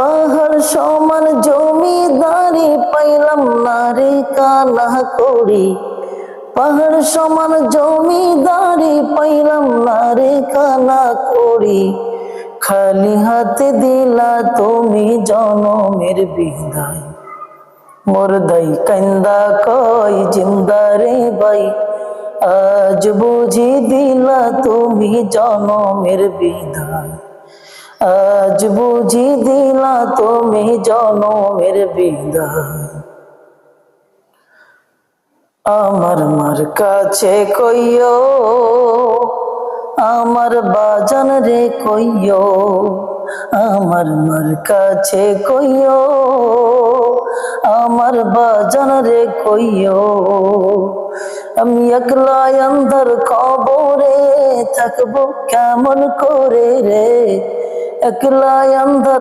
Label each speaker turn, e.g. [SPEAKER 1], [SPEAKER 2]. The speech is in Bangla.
[SPEAKER 1] পাহাড় সমান জমিদারি পাইলাম না রে কানা করি। পাহাড় সমান জমিদারি পাইলাম না রে কানা করি। খালি হাতে দিলা তুমি জনমের বিদায়। মোর দাই কান্দা কই, জিন্দা রে বাই আজ বুঝি দিলা তুমি জনমের বিদায়। আজ বুঝি দিলা তুমি জনমের বিদায় আমার মার কাছে কইও, আমার বাজান রে কইও, আমার মার কাছে কইও, আমার বাজান রে কইও। আমি একলা অন্ধর কবরে থাকব কেমন করে রে? একলা অন্ধর